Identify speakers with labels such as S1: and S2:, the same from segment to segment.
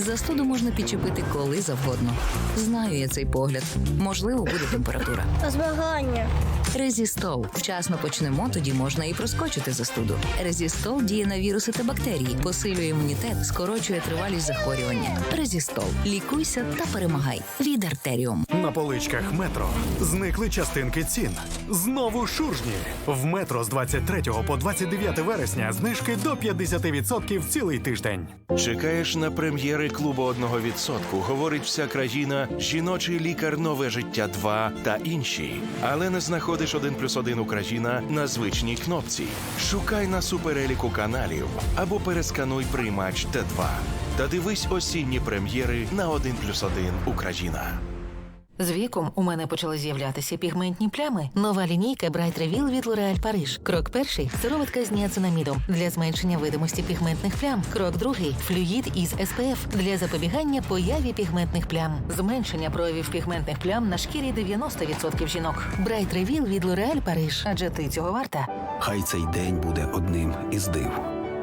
S1: Застуду можна підчепити коли завгодно. Знаю я цей погляд. Можливо, буде температура.
S2: Змагання.
S1: Резістол. Вчасно почнемо, тоді можна і проскочити застуду. Резістол діє на віруси та бактерії, посилює імунітет, скорочує тривалість захворювання. Резістол. Лікуйся та перемагай. Від артеріум.
S3: На поличках метро зникли частинки цін. Знову шуржні. В метро з 23 по 29 вересня знижки до 50% цілий тиждень.
S4: Чекаєш на прем'єри клубу одного відсотку, говорить вся країна, жіночий лікар Нове життя 2 та інші. Але не знаходиш один плюс один Україна на звичній кнопці. Шукай на супереліку каналів або перескануй приймач Т2. Та дивись осінні прем'єри на 1 плюс 1 Україна.
S5: З віком у мене почали з'являтися пігментні плями. Нова лінійка Bright Reveal від L'Oréal Paris. Крок перший сироватка з ніацинамідом для зменшення видимості пігментних плям. Крок другий флюїд із SPF для запобігання появі пігментних плям. Зменшення проявів пігментних плям на шкірі 90% жінок. Bright Reveal від L'Oréal Paris. Адже ти цього варта.
S6: Хай цей день буде одним із див.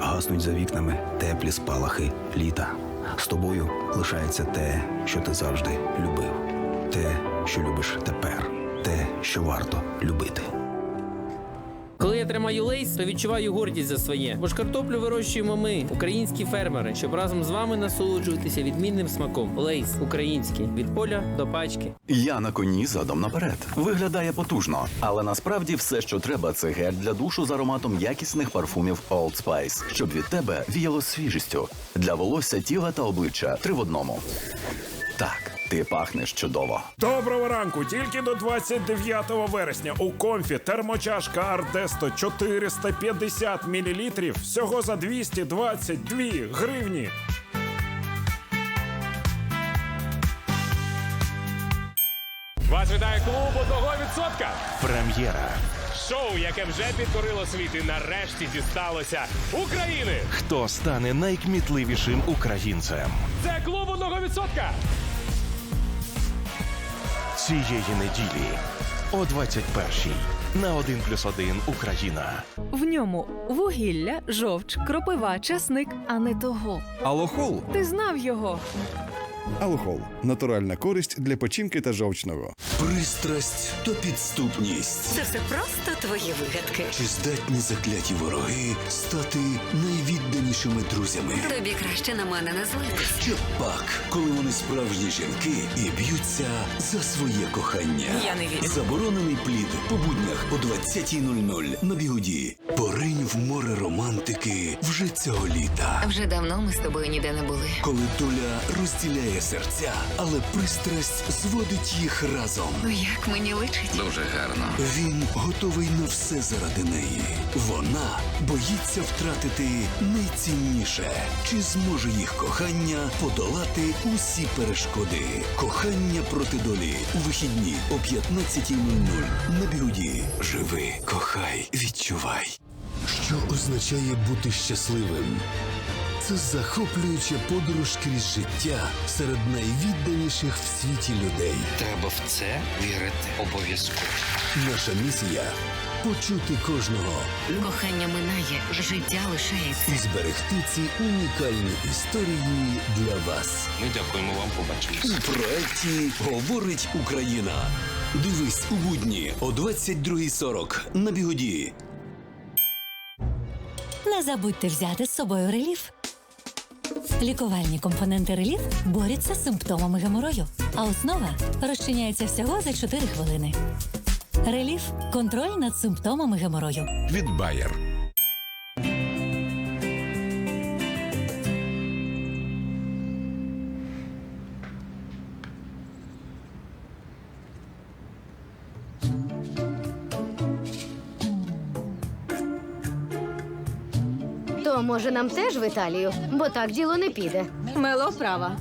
S6: Гаснуть за вікнами теплі спалахи літа. З тобою лишається те, що ти завжди любив. Те, що любиш тепер. Те, що варто любити.
S7: Коли я тримаю лейс, то відчуваю гордість за своє. Бо ж картоплю вирощуємо ми, українські фермери, щоб разом з вами насолоджуватися відмінним смаком. Лейс український від поля до пачки.
S8: Я на коні задом наперед. Виглядає потужно, але насправді все, що треба, це гель для душу з ароматом якісних парфумів Old Spice, щоб від тебе віяло свіжістю. Для волосся, тіла та обличчя три в одному. Ти пахнеш чудово.
S9: Доброго ранку! Тільки до 29 вересня у комфі термочашка Ардесто 450 мл всього за 222 гривні.
S10: Вас вітає клуб одного відсотка.
S4: Прем'єра.
S10: Шоу, яке вже підкорило світ і нарешті дісталося України.
S4: Хто стане найкмітливішим українцем?
S10: Це клуб одного відсотка.
S4: Цієї неділі о 21-й на 1 плюс 1 Україна.
S11: В ньому вугілля, жовч, кропива, часник, а не того.
S12: Алохол.
S11: Ти знав його.
S12: Алохол натуральна користь для печінки та жовчного.
S13: Пристрасть то підступність.
S14: Це все просто твої вигадки.
S13: Чи здатні закляті вороги стати найвідданішими друзями?
S14: Тобі краще на мене не злитись.
S13: Що пак, коли вони справжні жінки і б'ються за своє кохання?
S14: Я не вірю.
S13: Заборонений плід по буднях о 20.00 на бігуді. Поринь в море романтики вже цього літа.
S14: Вже давно ми з тобою ніде не були.
S13: Коли доля розділяє серця, але пристрасть зводить їх разом.
S14: Ну як мені личить?
S13: Дуже гарно. Він готовий на все заради неї. Вона боїться втратити найцінніше. Чи зможе їх кохання подолати усі перешкоди? Кохання проти долі у вихідні о 15.00 на бігуді. Живи, кохай, відчувай. Що означає бути щасливим? Це захоплююча подорож крізь життя серед найвідданіших в світі людей.
S15: Треба в це вірити обов'язково.
S13: Наша місія почути кожного
S14: Кохання минає, життя лишається.
S13: і зберегти ці унікальні історії для вас.
S15: Ми дякуємо вам, побачимось.
S13: У проекті Говорить Україна. Дивись у будні о 22.40 на бігоді.
S16: Не забудьте взяти з собою реліф. Лікувальні компоненти реліф борються з симптомами геморою, а основа розчиняється всього за 4 хвилини. Реліф контроль над симптомами геморою.
S17: Від Bayer.
S2: То може нам теж в Італію, бо так діло не піде.
S11: Мело права.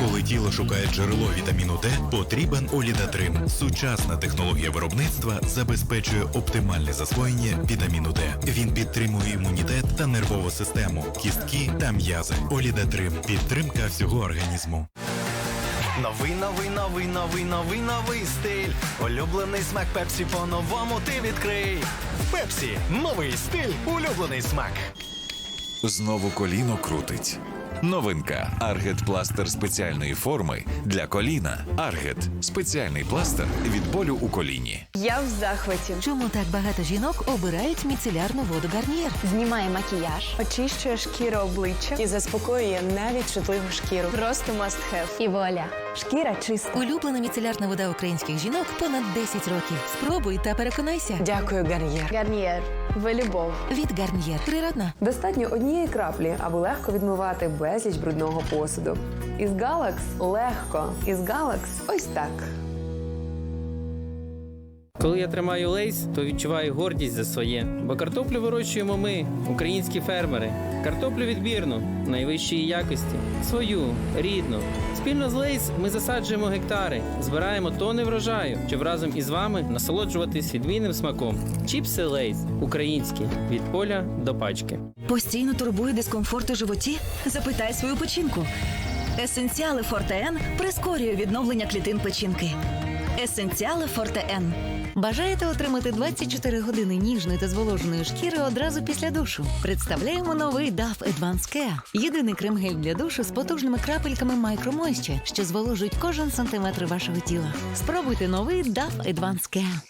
S17: Коли тіло шукає джерело вітаміну Д, потрібен Олідатрим. Сучасна технологія виробництва забезпечує оптимальне засвоєння вітаміну Д. Він підтримує імунітет та нервову систему, кістки та м'язи. Олідатрим підтримка всього організму.
S18: Новий, новий, новий, новий, новий, новий стиль. Улюблений смак Пепсі по-новому ти відкрий.
S19: Пепсі. Новий стиль. Улюблений смак.
S17: Знову коліно крутить. Новинка Аргет пластир спеціальної форми для коліна. Аргет спеціальний пластир від болю у коліні.
S5: Я в захваті. Чому так багато жінок обирають міцелярну воду Гарнієр? Знімає макіяж, очищує шкіру обличчя і заспокоює навіть чутливу шкіру. Просто must have. І вуаля. Шкіра чиста. Улюблена міцелярна вода українських жінок понад 10 років. Спробуй та переконайся. Дякую, Гарнієр.
S20: Гарнієр. Ви любов.
S5: Від Гарнієр. Природна.
S21: Достатньо однієї краплі, аби легко відмивати безліч брудного посуду. Із Галакс легко. Із Галакс ось так.
S7: Коли я тримаю лейс, то відчуваю гордість за своє. Бо картоплю вирощуємо ми, українські фермери. Картоплю відбірну, найвищої якості, свою, рідну. Спільно з лейс ми засаджуємо гектари, збираємо тони врожаю, щоб разом із вами насолоджуватись відмінним смаком. Чіпси лейс українські від поля до пачки.
S22: Постійно турбує дискомфорт у животі? Запитай свою печінку. Есенціали Форте Н прискорює відновлення клітин печінки. Есенціали Форте Н.
S5: Бажаєте отримати 24 години ніжної та зволоженої шкіри одразу після душу? Представляємо новий DAF Advanced Care. Єдиний крем-гель для душу з потужними крапельками Moisture, що зволожують кожен сантиметр вашого тіла. Спробуйте новий DAF Advanced Care.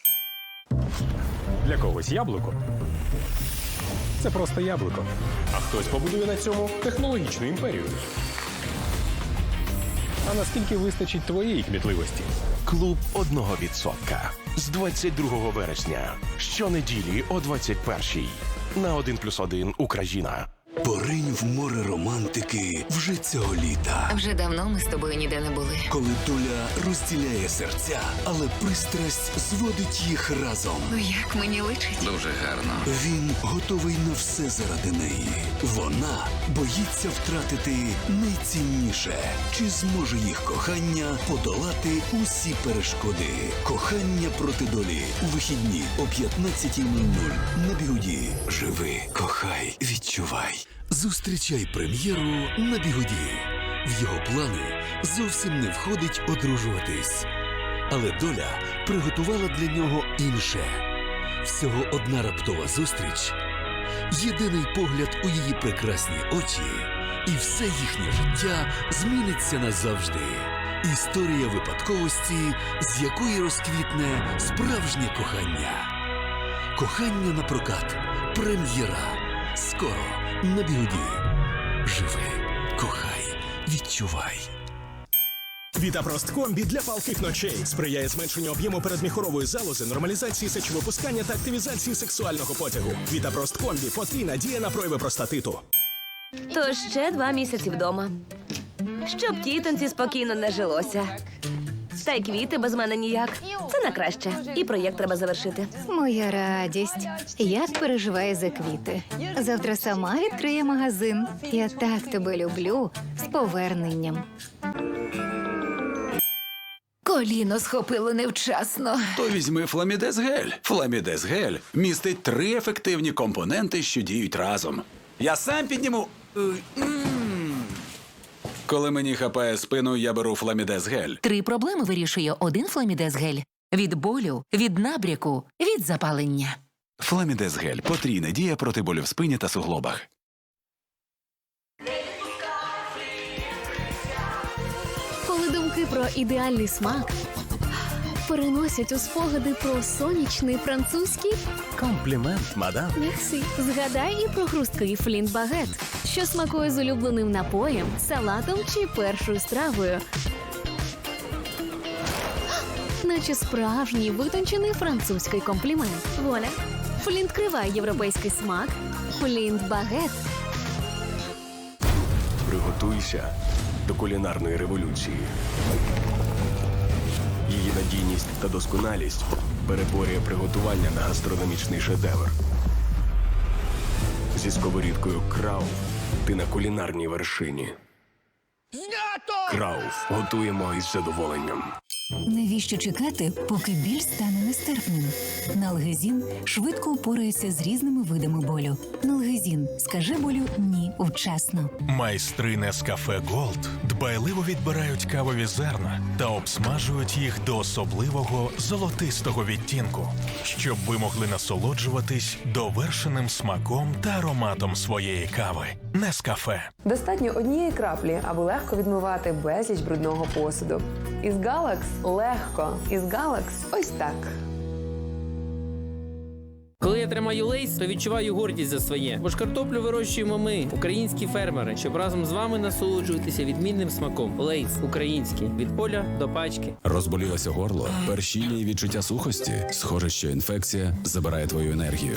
S23: Для когось яблуко. Це просто яблуко. А хтось побудує на цьому технологічну імперію. А наскільки вистачить твоєї кмітливості?
S4: Клуб одного відсотка з 22 вересня. Щонеділі о 21 на один плюс один Україна.
S13: Поринь в море романтики вже цього літа.
S14: Вже давно ми з тобою ніде не були.
S13: Коли доля розділяє серця, але пристрасть зводить їх разом.
S14: Ну як мені личить?
S24: Дуже гарно.
S13: Він готовий на все заради неї. Вона боїться втратити найцінніше. Чи зможе їх кохання подолати усі перешкоди? Кохання проти долі у вихідні о 15.00 на бігуді. Живи, кохай, відчувай. Зустрічай прем'єру на бігуді. В його плани зовсім не входить одружуватись. Але доля приготувала для нього інше. Всього одна раптова зустріч, єдиний погляд у її прекрасні очі, і все їхнє життя зміниться назавжди. Історія випадковості, з якої розквітне справжнє кохання. Кохання на прокат. Прем'єра. Скоро на бігуді. Живи, кохай, відчувай.
S25: Вітапрост комбі для палких ночей сприяє зменшенню об'єму передміхорової залози, нормалізації сечовипускання та активізації сексуального потягу. Вітапрост комбі потрійна діє на прояви простатиту.
S26: То ще два місяці вдома. Щоб тітонці спокійно не жилося. Та й квіти без мене ніяк. Це на краще. І проєкт треба завершити.
S20: Моя радість. Як переживає за квіти. Завтра сама відкриє магазин. Я так тебе люблю з поверненням.
S1: Коліно схопило невчасно.
S27: То візьми Фламідез Гель. Фламідез Гель містить три ефективні компоненти, що діють разом. Я сам підніму. Коли мені хапає спину, я беру Фламідез Гель.
S5: Три проблеми вирішує один фламідез гель. Від болю, від набряку, від запалення.
S27: Фламідез Гель потрійна дія проти болю в спині та суглобах.
S28: Коли думки про ідеальний смак переносять у спогади про сонячний французький
S19: Комплімент, мадам.
S28: Мерсі. Згадай і про хрусткий флінт багет, що смакує з улюбленим напоєм, салатом чи першою стравою. Наче справжній витончений французький комплімент. Воля. Флінт криває європейський смак. Флінт багет.
S15: Приготуйся до кулінарної революції. Її надійність та досконалість переборює приготування на гастрономічний шедевр. Зі сковорідкою крау ти на кулінарній вершині. Крауф готуємо із задоволенням.
S20: Навіщо чекати, поки біль стане нестерпним? Налгезін швидко упорається з різними видами болю. Налгезін скаже болю ні вчасно.
S29: Майстри Нескафе Голд дбайливо відбирають кавові зерна та обсмажують їх до особливого золотистого відтінку, щоб ви могли насолоджуватись довершеним смаком та ароматом своєї кави. Нескафе.
S21: Достатньо однієї краплі, аби легко відмивати безліч брудного посуду. Із Galax легко. Із Galax ось так.
S7: Коли я тримаю лейс, то відчуваю гордість за своє. Бо ж картоплю вирощуємо ми, українські фермери, щоб разом з вами насолоджуватися відмінним смаком. Лейс український від поля до пачки.
S27: Розболілося горло, перші лінії відчуття сухості. Схоже, що інфекція забирає твою енергію.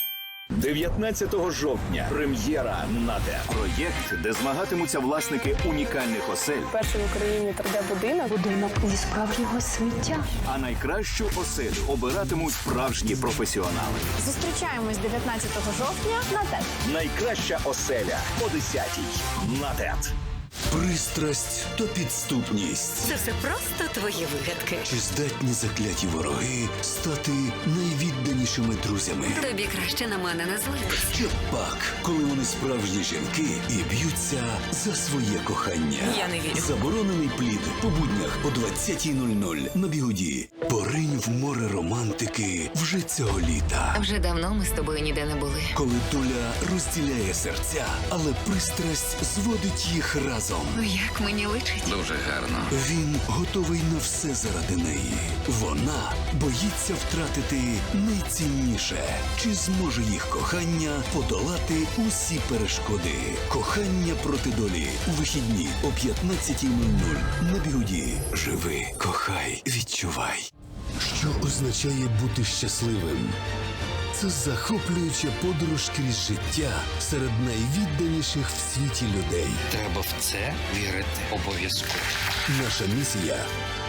S30: 19 жовтня прем'єра на те Проєкт, де змагатимуться власники унікальних осель,
S31: Перший в Україні 3D-будинок. Будинок зі справжнього сміття.
S30: а найкращу оселю обиратимуть справжні професіонали.
S31: Зустрічаємось 19 жовтня на те
S30: Найкраща оселя о 10-й. «Надет».
S13: Пристрасть та підступність.
S32: Це все просто твої вигадки.
S13: Чи здатні закляті вороги стати найвідданішими друзями?
S32: Тобі краще на мене не злитись.
S13: Ще пак, коли вони справжні жінки і б'ються за своє кохання.
S32: Я не вірю.
S13: Заборонений плід по буднях о 20.00 на бігуді. Поринь в море романтики вже цього літа.
S14: Вже давно ми з тобою ніде не були.
S13: Коли доля розділяє серця, але пристрасть зводить їх разом.
S14: Ну як мені личить?
S15: Дуже гарно.
S13: Він готовий на все заради неї. Вона боїться втратити найцінніше. Чи зможе їх кохання подолати усі перешкоди? Кохання проти долі у вихідні о 15.00 на бігуді. Живи, кохай, відчувай. Що означає бути щасливим? Це захоплююча подорож крізь життя серед найвідданіших в світі людей.
S15: Треба в це вірити обов'язково.
S13: Наша місія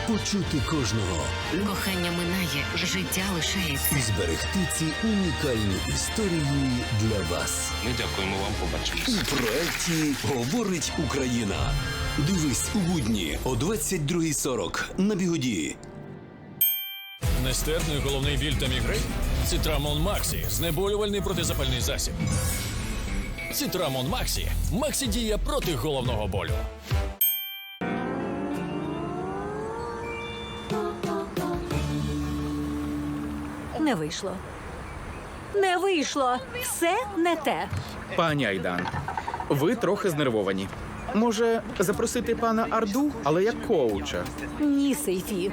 S13: почути кожного
S32: Кохання минає, життя лишається.
S13: і зберегти ці унікальні історії для вас.
S15: Ми дякуємо вам,
S13: У
S15: побачимось.
S13: проекті Говорить Україна. Дивись у будні о 22.40 на бігоді.
S10: Нестерпний головний біль та мігрень? Цитрамон Максі. Знеболювальний протизапальний засіб. Цитрамон Максі. Максі діє проти головного болю.
S11: Не вийшло. Не вийшло. Все не те.
S33: Пані Айдан, ви трохи знервовані. Може, запросити пана Арду, але як коуча.
S11: Ні, Сейфі.